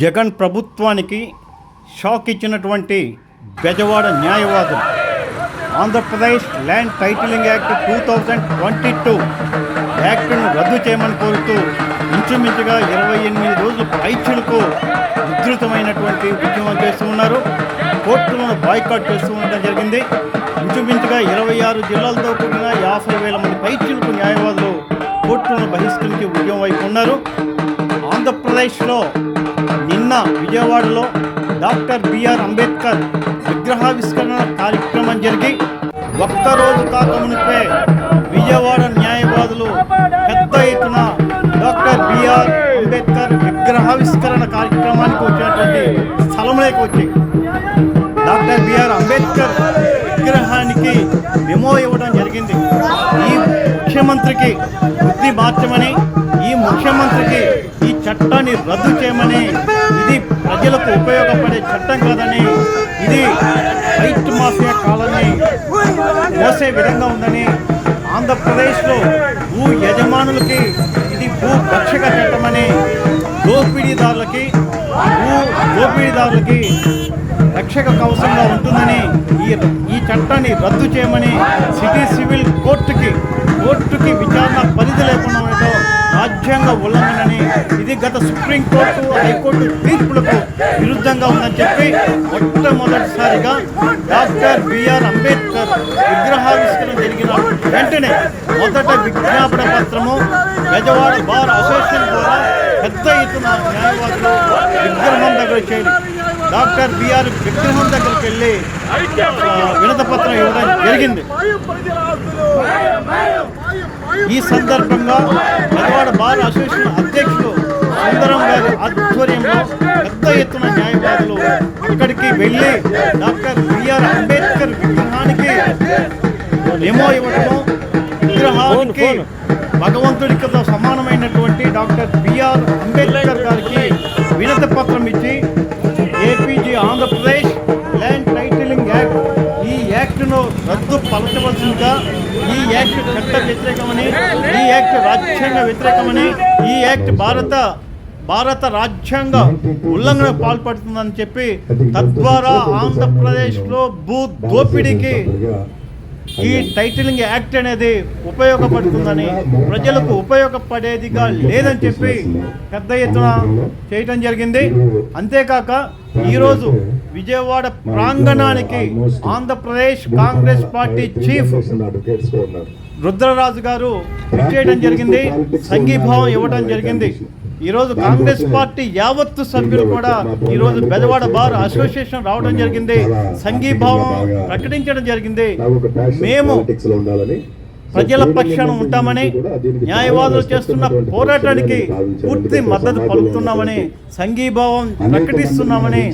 జగన్ ప్రభుత్వానికి షాక్ ఇచ్చినటువంటి బెజవాడ న్యాయవాదులు Andhra Pradesh land titling act two thousand twenty two యాక్ట్ను రద్దు చేయమని కోరుతూ ఇంచుమించుగా ఇరవై ఎనిమిది రోజులు పైచులకు ఉధృతమైనటువంటి ఉద్యమం చేస్తూ ఉన్నారు. కోర్టులను బాయ్కాట్ చేస్తూ ఉండడం జరిగింది. ఇంచుమించుగా ఇరవై ఆరు జిల్లాలతో కూడిన యాభై వేల మంది పైచులకు న్యాయవాదులు కోర్టులను బహిష్కరించి ఉద్యమం వైపు ఉన్నారు. ఆంధ్రప్రదేశ్లో నిన్న విజయవాడలో డాక్టర్ బిఆర్ అంబేద్కర్ విగ్రహావిష్కరణ కార్యక్రమం జరిగి ఒక్కరోజు కాకమునిపే విజయవాడ న్యాయవాదులు పెద్ద ఎత్తున డాక్టర్ బిఆర్ అంబేద్కర్ విగ్రహావిష్కరణ కార్యక్రమానికి వచ్చినటువంటి స్థలంలోకి వచ్చి డాక్టర్ బిఆర్ అంబేద్కర్ విగ్రహానికి మెమో ఇవ్వడం జరిగింది. ఈ ముఖ్యమంత్రికి బుద్ధి మార్చమని ఈ ముఖ్యమంత్రికి చట్టాన్ని రద్దు చేయమని ఇది ప్రజలకు ఉపయోగపడే చట్టం కాదని ఇది వైట్ మాఫియా కాలాన్ని మోసే విధంగా ఉందని ఆంధ్రప్రదేశ్లో భూ యజమానులకి ఇది భూ రక్షక చట్టమని దోపిడీదారులకి భూ దోపిడీదారులకి రక్షక కవచంగా ఉంటుందని ఈ ఈ చట్టాన్ని రద్దు చేయమని సిటీ సివిల్ కోర్టుకి కోర్టుకి విచారణ పరిధి లేకుండా ఉండటం రాజ్యాంగ ఉల్లంఘనని ఇది గత సుప్రీంకోర్టు హైకోర్టు తీర్పులకు విరుద్ధంగా ఉందని చెప్పి మొట్టమొదటిసారిగా డాక్టర్ బిఆర్ అంబేద్కర్ విగ్రహావిష్కరణ జరిగిన వెంటనే మొదట విజ్ఞాపన పత్రము గజవాడ బార్ అసోసియేషన్ ద్వారా పెద్ద ఎత్తున న్యాయవాదులు విగ్రహం దగ్గర చేరి డాక్టర్ బిఆర్ విగ్రహం దగ్గరికి వెళ్ళి వినత పత్రం ఇవ్వడం జరిగింది. ఈ సందర్భంగా బెజవాడ బార్ అసోసియేషన్ అధ్యక్షులు సుందరం గారి ఆధ్వర్యంలో పెద్ద ఎత్తున న్యాయవాదులు అక్కడికి వెళ్ళి డాక్టర్ బిఆర్ అంబేద్కర్ విగ్రహానికి మెమో ఇవ్వడము విగ్రహానికి భగవంతుడికి సమానమైనటువంటి డాక్టర్ బిఆర్ అంబేద్కర్ గారికి వినతి పత్రం ఇచ్చి పలకవలసిందిగా ఈ యాక్ట్ చట్ట వ్యతిరేకమని ఈ యాక్ట్ రాజ్యాంగ వ్యతిరేకమని ఈ యాక్ట్ భారత భారత రాజ్యాంగ ఉల్లంఘన పాల్పడుతుందని చెప్పి తద్వారా ఆంధ్రప్రదేశ్లో భూ దోపిడీకి ఈ టైటిలింగ్ యాక్ట్ అనేది ఉపయోగపడుతుందని ప్రజలకు ఉపయోగపడేదిగా లేదని చెప్పి పెద్ద ఎత్తున చేయటం జరిగింది. అంతేకాక ఈరోజు Vijayawada ప్రాంగణానికి Andhra Pradesh Congress party chief Rudraraju గారు చేయడం జరిగింది. సంఘీభావం ఇవ్వడం జరిగింది. ఈరోజు కాంగ్రెస్ పార్టీ యావత్తు సభ్యులు కూడా ఈరోజు బెజవాడ బార్ అసోసియేషన్ రావడం జరిగింది. సంఘీభావం ప్రకటించడం జరిగింది. మేము ప్రజల పక్షాన ఉంటామని న్యాయవాదులు చేస్తున్న పోరాటానికి పూర్తి మద్దతు పలుకుతున్నామని సంఘీభావం ప్రకటిస్తున్నామని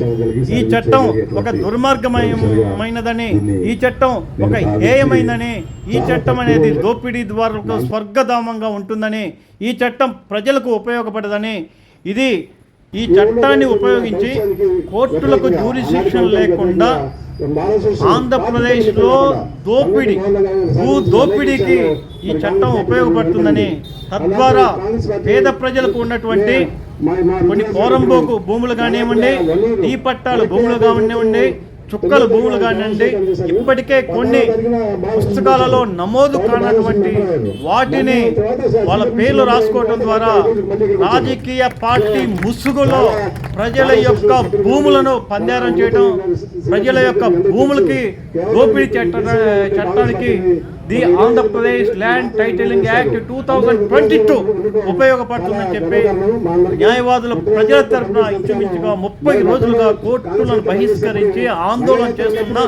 ఈ చట్టం ఒక దుర్మార్గమైనదని ఈ చట్టం ఒక హేయమైందని ఈ చట్టం అనేది దోపిడీ ద్వారా స్వర్గధామంగా ఉంటుందని ఈ చట్టం ప్రజలకు ఉపయోగపడదని ఇది ఈ చట్టాన్ని ఉపయోగించి కోర్టులకు జ్యూరిశిక్షణ లేకుండా ఆంధ్రప్రదేశ్లో దోపిడీ భూ దోపిడీకి ఈ చట్టం ఉపయోగపడుతుందని తద్వారా పేద ప్రజలకు ఉన్నటువంటి కొన్ని పోరంబోకు భూములు కానివ్వండి ఈ పట్టాలు భూములు కానివ్వండి చుక్కలు భూములు కానివ్వండి ఇప్పటికే కొన్ని పుస్తకాలలో నమోదు కానటువంటి వాటిని వాళ్ళ పేర్లు రాసుకోవడం ద్వారా రాజకీయ పార్టీ ముసుగులో ప్రజల యొక్క భూములను పందారం చేయడం ప్రజల యొక్క భూములకి దోపిడీ చట్ట చట్టానికి the Andhra Pradesh land titling act two thousand twenty two ఉపయోగపడుతుందని చెప్పి న్యాయవాదులు ప్రజల తరఫున ఇంచుమించుగా ముప్పై రోజులుగా కోర్టులను బహిష్కరించి ఆందోళన చేస్తున్న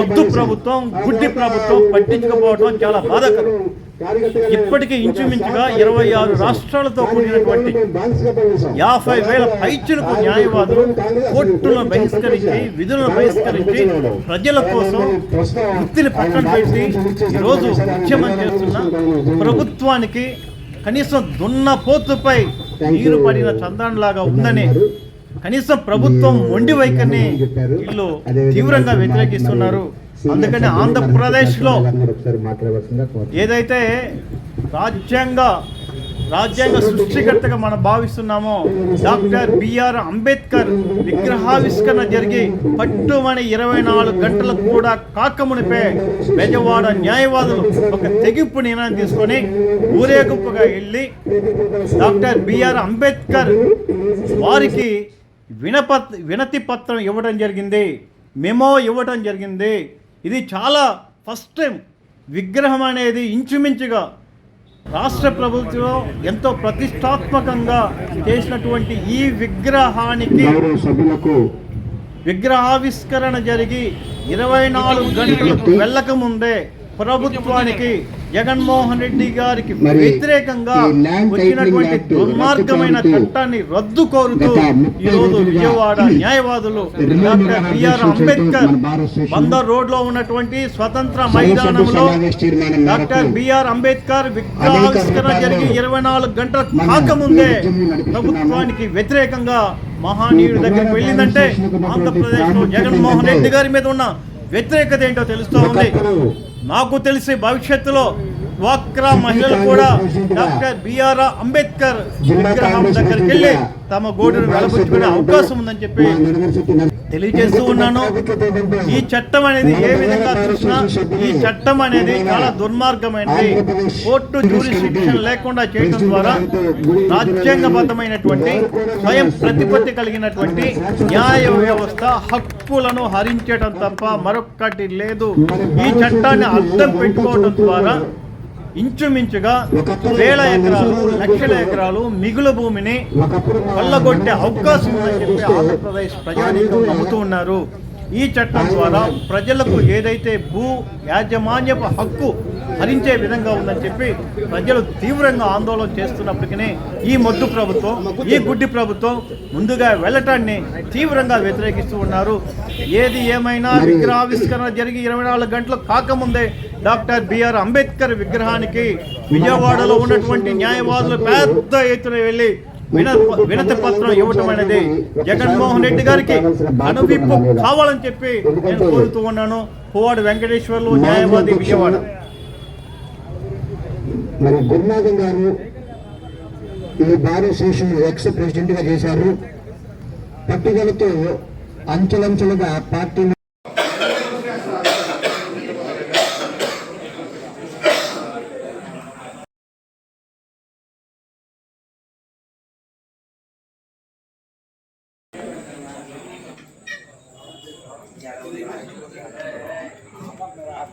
వద్దు ప్రభుత్వం గుడ్డి ప్రభుత్వం పట్టించుకోకపోవడం చాలా బాధాకరం. ఇప్పటికీ ఇంచుమించుగా ఇరవై ఆరు రాష్ట్రాలతో కూడినటువంటి యాభై వేల పైచులకు న్యాయవాదులు కోర్టులను బహిష్కరించి విధులను బహిష్కరించి ప్రజల కోసం వృత్తిని పక్కన పెట్టి ఈరోజు ఉద్యమం చేస్తున్న ప్రభుత్వానికి కనీసం దున్నపోతుపై నీరు పడిన చంద్రంలాగా ఉందని కనీసం ప్రభుత్వం మొండి వైఖరిని వీళ్ళు తీవ్రంగా వ్యతిరేకిస్తున్నారు. అందుకని ఆంధ్రప్రదేశ్లో ఏదైతే రాజ్యాంగ రాజ్యాంగ సృష్టికర్తగా మనం భావిస్తున్నామో డాక్టర్ బిఆర్ అంబేద్కర్ విగ్రహావిష్కరణ జరిగి పట్టుమని ఇరవై నాలుగు గంటలకు కూడా కాకమునిపే బెజవాడ న్యాయవాదులు ఒక తెగింపు నిర్ణయం తీసుకొని ఊరేగింపుగా వెళ్ళి డాక్టర్ బిఆర్ అంబేద్కర్ వారికి వినపత్ వినతి పత్రం ఇవ్వడం జరిగింది మెమో ఇవ్వడం జరిగింది. ఇది చాలా ఫస్ట్ టైం విగ్రహం అనేది ఇంచుమించుగా రాష్ట్ర ప్రభుత్వం ఎంతో ప్రతిష్టాత్మకంగా చేసినటువంటి ఈ విగ్రహానికి విగ్రహావిష్కరణ జరిగి ఇరవై నాలుగు గంటలకు వెళ్ళక ముందే ప్రభుత్వానికి జగన్మోహన్ రెడ్డి గారికి వ్యతిరేకంగా వచ్చినటువంటి దుర్మార్గమైన చట్టాన్ని రద్దు కోరుతూ ఈరోజు విజయవాడ న్యాయవాదులు డాక్టర్ బిఆర్ అంబేద్కర్ బందర్ రోడ్లో ఉన్నటువంటి స్వతంత్ర మైదానంలో డాక్టర్ బిఆర్ అంబేద్కర్ విగ్రహావిష్కరణ జరిగి ఇరవై నాలుగు గంటల కాకముందే. ప్రభుత్వానికి వ్యతిరేకంగా మహానీయుడి దగ్గరికి వెళ్ళిందంటే ఆంధ్రప్రదేశ్లో జగన్మోహన్ రెడ్డి గారి మీద ఉన్న వ్యతిరేకత ఏంటో తెలుస్తూ ఉంది నాకు తెలిసి భవిష్యత్తులో డ్వాక్రా మహిళలు కూడా డాక్టర్ బిఆర్ అంబేద్కర్ విగ్రహం దగ్గరికి వెళ్ళి తమ గోడును వెలబుచ్చుకునే అవకాశం ఉందని చెప్పి తెలియజేస్తూ ఉన్నాను. ఈ చట్టం అనేది ఏ విధంగా చూసినా ఈ చట్టం అనేది చాలా దుర్మార్గమైనది. కోర్టు జ్యూరిస్డిక్షన్ లేకుండా చేయడం ద్వారా రాజ్యాంగబద్ధమైనటువంటి స్వయం ప్రతిపత్తి కలిగినటువంటి న్యాయ వ్యవస్థ హక్కులను హరించడం తప్ప మరొక్కటి లేదు. ఈ చట్టాన్ని అర్థం పెట్టుకోవడం ద్వారా ఇంచుమించుగా వేల ఎకరాలు లక్షల ఎకరాలు మిగులు భూమిని కొల్లగొట్టే అవకాశం ఉందని చెప్పి ఆంధ్రప్రదేశ్ ప్రజానీకం నమ్ముతూ ఉన్నారు. ఈ చట్టం ద్వారా ప్రజలకు ఏదైతే భూ యాజమాన్యపు హక్కు హరించే విధంగా ఉందని చెప్పి ప్రజలు తీవ్రంగా ఆందోళన చేస్తున్నప్పటికీ ఈ మొద్దు ప్రభుత్వం ఈ గుడ్డి ప్రభుత్వం ముందుగా వెళ్ళటాన్ని తీవ్రంగా వ్యతిరేకిస్తూ ఉన్నారు. ఏది ఏమైనా విగ్రహావిష్కరణ జరిగి ఇరవై నాలుగు గంటలు కాకముందే డాక్టర్ బిఆర్ అంబేద్కర్ విగ్రహానికి విజయవాడలో ఉన్నటువంటి న్యాయవాదులు పెద్ద ఎత్తున వెళ్ళి విన వినతి పత్రం ఇవ్వటం అనేది జగన్మోహన్ రెడ్డి గారికి అనువిప్పు కావాలని చెప్పి నేను కోరుతూ ఉన్నాను. పువ్వాడు వెంకటేశ్వర్లు న్యాయవాది విజయవాడ. మరి గురునాథం గారు ఈ భారత అసోసియేషన్ ఎక్స్ ప్రెసిడెంట్గా చేశారు. పట్టుదలతో అంచెలంచెలుగా పార్టీ